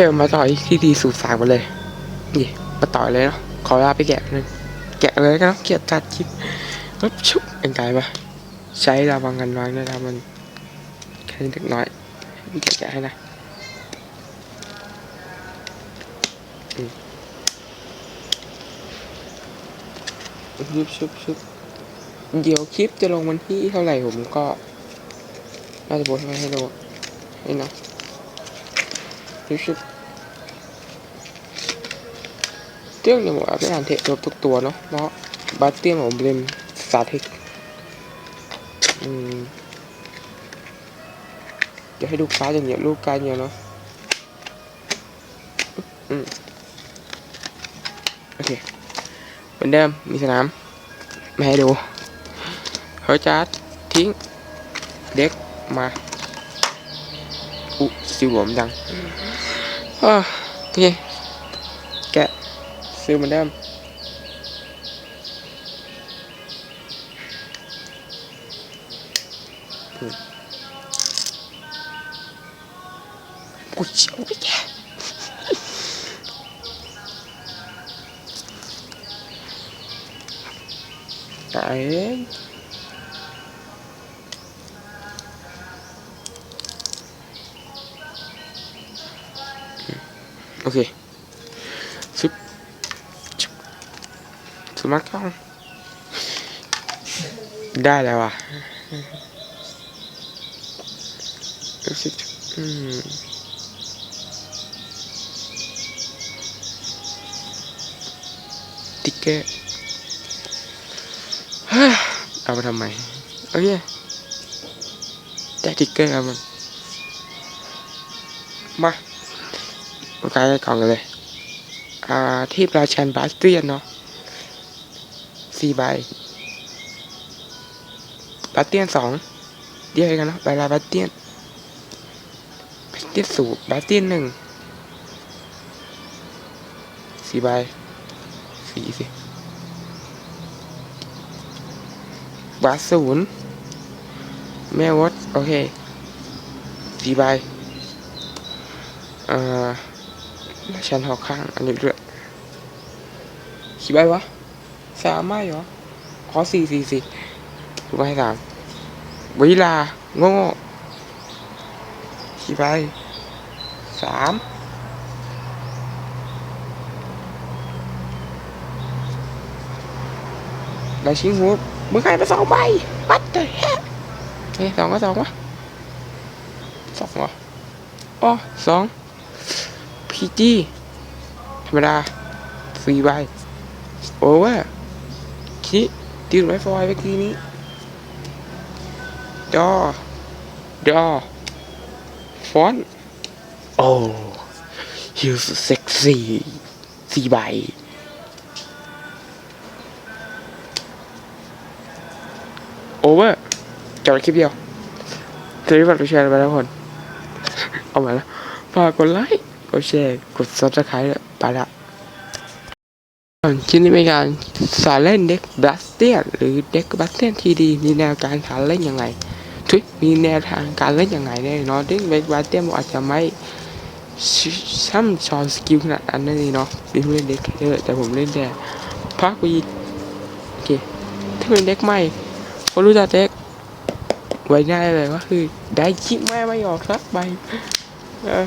เดี๋ยวมาต่อยที่ดีสูตรสามกันเลย นี่ มาต่อยเลยเนาะ ขอลาไปแกะนึงแกะเลยกันเนาะเกียดจัดคลิปปึ๊บชุบเป็นไงปะใช้ระวังกันวางด้วยนะมันแค่เล็กน้อยแกะแกะให้นะชุบชุบชุบเดี๋ยวคลิปจะลงวันที่เท่าไหร่ผมก็น่าจะโพสให้ดูให้นะชุบชุบเตี้ยงเนี่ยผมไม่อ่านเทครบทุกตัวเนาะเพราะบัตเตี้ยงผมเป็นสาธิตอืมเดี๋ยวให้ดูนี่เนาะ คเหมือนเดิมมีสนามไม่ให้ดูเฮ้ยจัดทิ้งเด็กมาอุ๊ซิวผมดังอ่าโอเคแกะซื้อ เหมือนเดิมอืมกูเจียวไปแกตายเองโอเคซึบส มาร์ทกล้องได้แล้วอะรู้สึกอืมติ๊กเกอร์เฮ้ยเอามาทำไมโอเคได้ติ๊กเกอร์เอามันมามาใกล้กล่องเลย อ่าเทพราชันบาสเตียนเนาะสี่ใบบาสเตียนสองเรียกกันเนอะใบลาบาสเตียนบาสเตียนสูบาสเตียนหนึ่งสี่ใบสี่สิบาสศูนย์แม่วดโอเคสี่ใบอ่อ ชันหอกข้างอันนี้ด้วยกี่ใบวะสามไม่เหรอขอสี่สี่สี่ถูกไปให้สามเวลาโง่ขี่ไปสามได้ชิงหูมึงให้ไปสองใบปัดเลยเฮ้ยสองก็สองวะสองเหรออ๋อสอง พีจีธรรมดาสี่ใบโอเวอร์คิตีนไว้ฟอยเมื่อกี้นี้ดอดอฟอนโอ้ฮิวส์เซ็กซี่สี่ใบโอเวอร์จบคลิปเดียวเจอที่บัตรแชร์ไปแล้วคน เอามาแล้วฝากกดไลค์ ดแชร์ กด subscribe ด้วยไปละชิ้นนี้เป็นการสอนเล่นเด็กบลัสเตียนหรือเด็กบลัสเตียนทีดีมีแนวการสอนเล่นยังไงทุยมีแนวทางการเล่นยังไงแน่นอนเด็กบลัสเตียนอาจจะไม่ช่ำชอนสกิลขนาดนั้นนั่นเองเนาะมีผู้เล่นเด็กเยอะแต่ผมเล่นแต่พักวีโอเคถ้าเป็นเด็กใหม่คนรู้จักเด็กไว้หน้าได้เลยว่าคือได้ชิปไม่ไม่ออกสักใบเออ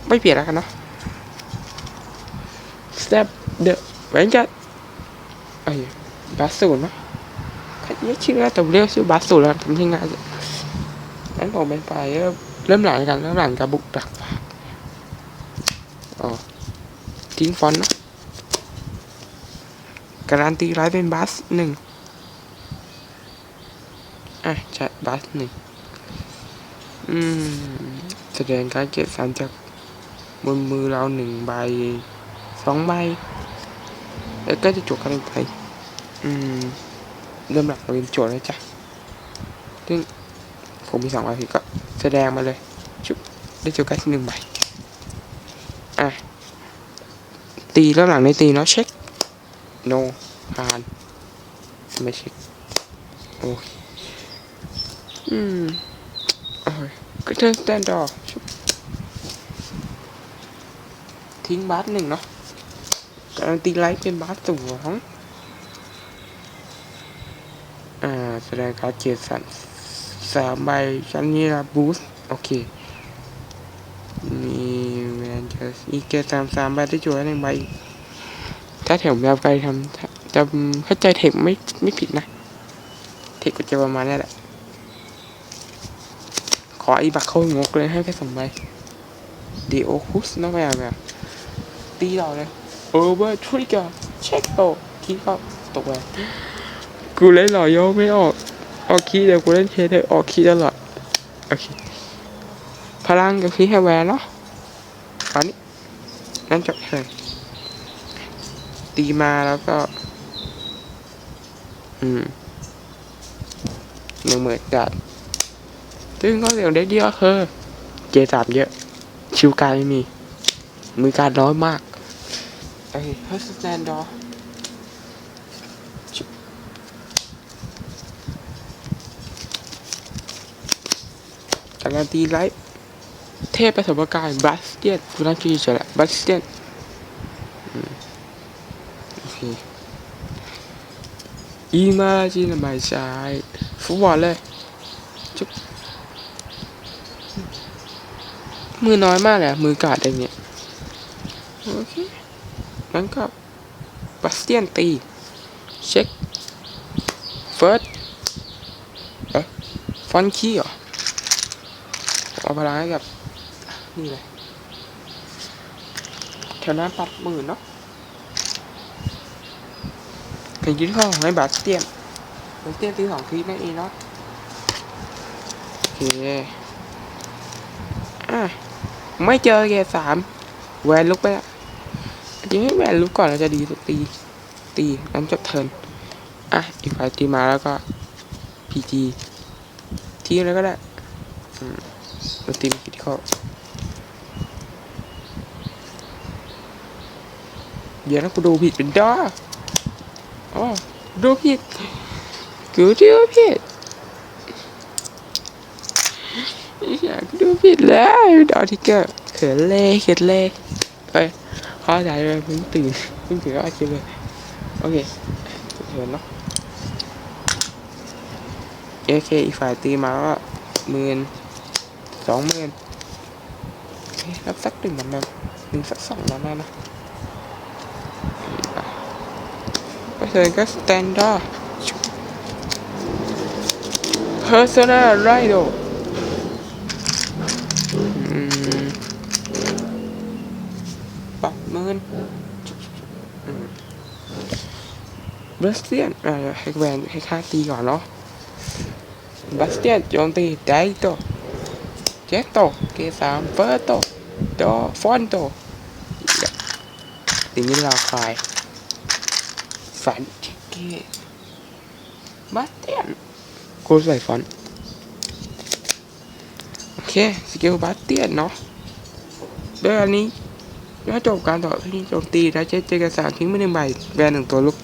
มชุบกระสับกล้องอ่าโอเคจุกการ์ดห้าใบจั่วหายก็จั่วเฮ้ยไอ้เด็กนี่มันมันมันห่วยมากเลยยังนี้มันก็จัดได้แค่เดอไม่เปลี่ยนแล้วกันเนาะ step the แหวนจัดไอ้บาสูนย์มั้ยคันนี้ชื่ออะไรแต่เรียกชื่อบาสูนแล้วทำที่งานนั้นผมเป็นไปเริ่มหลังกันเริ่มหลังกับบุกดักอ๋อทิ้งฟอนต์นะการันตีร้ายเป็นบาสหนึ่งอะใช่บาสหนึ่งอืม แสดงการเก็บสามจาก บนมือเราหนึ่งใบสองใบแล้วก็จะจวดกันไปอืมเริ่มหลักเราเป็นโจทย์แล้วจ้ะซึ่งผมมีสองใบพี่ก็แสดงมาเลยชุบได้โจทย์กันที่หนึ่งใบอะตีแล้วหลังในตีเนาะเช็คโนผ่านไม่เช็คโอ้ยอืมโอ้ยก็เทิร์นสแตนดอร์ชุบ ทิ้งบาสหนึ่งเนาะการันตีไลท์เป็นบาสสองอ่าแสดงการเกียรติสันสามใบชั้นนี้ละบูสโอเค มีแมนเชสอีเกียรติสามสามใบได้จุดละหนึ่งใบ ถ้าแถวแบบไปทำจะเข้าใจเทคไม่ไม่ผิดนะ เทคก็จะประมาณนี้แหละ ขออ้บักเข้างกเลยให้แค่สองใบดีโอคุสนะแม่แบบ ตีเราเลยโอเวอร์ทริกเกอร์เช็คโตคีเข้าตกไปกูเล่นหล่อยกไม่ออกออกคีย์เดี๋ยวกูเล่นเทเธอออกคีย์ตลอดโอเคพลังกับคีย์ให้แวนเนาะตอนนี้นั่นจบเลยตีมาแล้วก็ อืมหนึ่งหมื่นจัดซึ่งก็เสียงได้เดียวคือเจสามเยอะ ชิวการไม่มี มือการน้อยมาก โอเคเฮ้ยสแตนดอร์การันตีไลท์เทพประสบการณ์บัสเตียนคุณนั่นคือเฉยๆบัสเตียนโอเคอีมาจีนไม่ใช่ฟุตบอลเลยจุ๊บมือน้อยมากเลยมือกาดอะไรเงี้ยโอเค งั้นก็บาสเตียนตี เช็ค เฟิร์สเอ๊ฟอนคีเหรอเอาพลังให้กับ นี่เลยแถวนั้นปัดหมื่นเนาะถึงยึดข้อของให้บาสเตียนบาสเตียนตีสองคลิปนั่นเองเนาะโอเคอะไม่เจอเกสามแวนลุกไปละ จริงให้แวนลุกก่อนเราจะดีตี ตีนั้นจบเทินอะ อีกฝ่ายตีมาแล้วก็พีจีทีอะไรก็ได้เราตีมคิดข้อเดี๋ยวนะกูดูผิดเป็นด้ออ๋อดูผิดกูดูผิดอยากดูผิดแล้วดอทิกเกอร์เขินเลยเขินเลยเฮ้ย เข้าใจเลยเพิ่งตื่นเพิ่งตื่นก็อาชีพเลยโอเคเขินเนาะโอเคอีกฝ่ายตีมาก็หมื่นสองหมื่นรับสักหนึ่งมันแบบหนึ่งสักสองมันนะไปเถินก็สแตนดาร์ด personal right อืมปรับหมื่น บาสเตียนอ่าให้แวนให้ค่าตีก่อนเนาะบาสเตียนโจมตีได้โตเจ็ตโตเกสามเฟิร์โตโตฟอนโตตีนี้เราคลายฝันเกบาสเตียนกูใส่ฟอนโอเคสกิลบาสเตียนเนาะด้วยอันนี้ถ้าจบการต่อที่โจมตีแล้วเจ๊เจกสานทิ้งไปหนึ่งใบแบนหนึ่งตัวลูก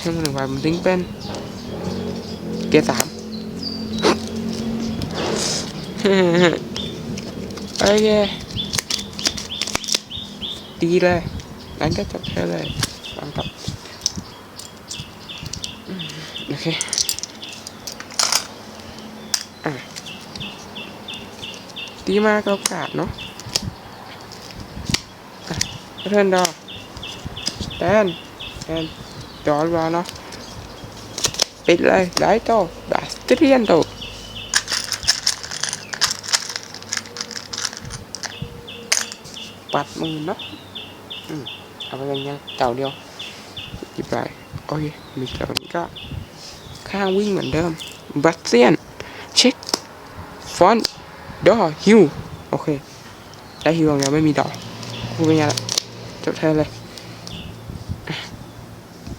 ทิ้งหนึ่งใบมันทิ้งเป็น เกรดสามโอเคดีเลยงั้นก็จบแค่เลยฟังกับโอเคอะดีมากโอกาสเนาะเพื่อนดอแตนแตน จอดรอเนาะปิดเลยได้โตบาสเตรียนโตปัดมือนาะอืมเอาไปยังยังเต่าเดียวหยิบไปโอเคมีเหล่านี้ก็ข้างวิ่งเหมือนเดิม บัตเซียน เช็ค ฟอนต์ดอฮิว โอเค ได้ฮิวอย่างเดียวไม่มีดอกกูเป็นไงล่ะจบเธอเลย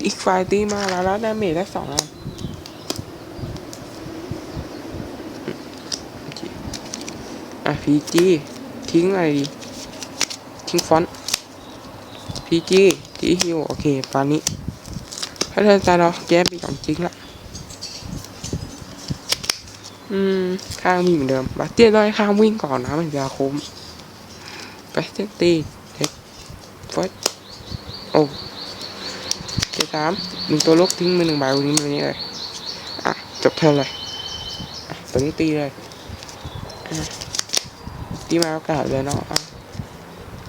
อีกฝ่ายตีมาแล้วแล้วดาเมจได้สองอันอืมโอเคอะพีจีทิ้งอะไรดี ทิ้งฟอนต์พีจีทีฮิวโอเคตอนนี้ถ้าเธอจะรอแก้ปีของจริงละอืม ข้างวิ่งเหมือนเดิมบาสเตียนต้องให้ข้างวิ่งก่อนนะมันจะคุ้มไปเตียนตีเทคฟอสโอ้ จ็ดสามหนึ่งตัวลบทิ้งมือหนึ่งใบวันนี้มันนี้เลยอะจบเทิร์นเลยตัวนี้ตีเลยตีมาโอกาสเลยเนาะอะ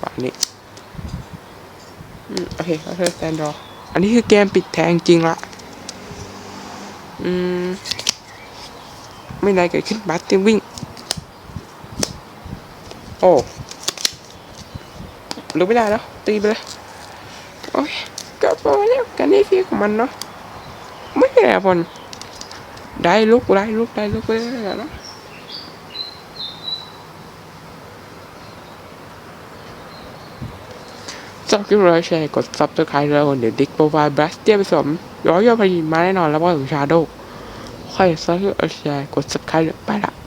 ฝั่งนี้อืมโอเคเขาเธอแตนดอร์อันนี้คือเกมปิดแทงจริงละอืม ไม่ได้เกิดขึ้นบัสเตวิ่ง โอ้รู้ไม่ได้แล้ว ตีไปเลย โอ้ย กลับมาแล้วกันนี่พี่ของมันเนาะไม่เป็นไรบอลได้ลุกได้ลุกได้ลุกไปเรื่อยๆเนาะชอบคลิปเราแชร์กด subscribe แล้วเดี๋ยวดิกโปรไฟล์บัสเตียผสมร้อยยอดพยินมาแน่นอนแล้วก็ถึงชาโดใครซักแชร์กด subscribe ไปละ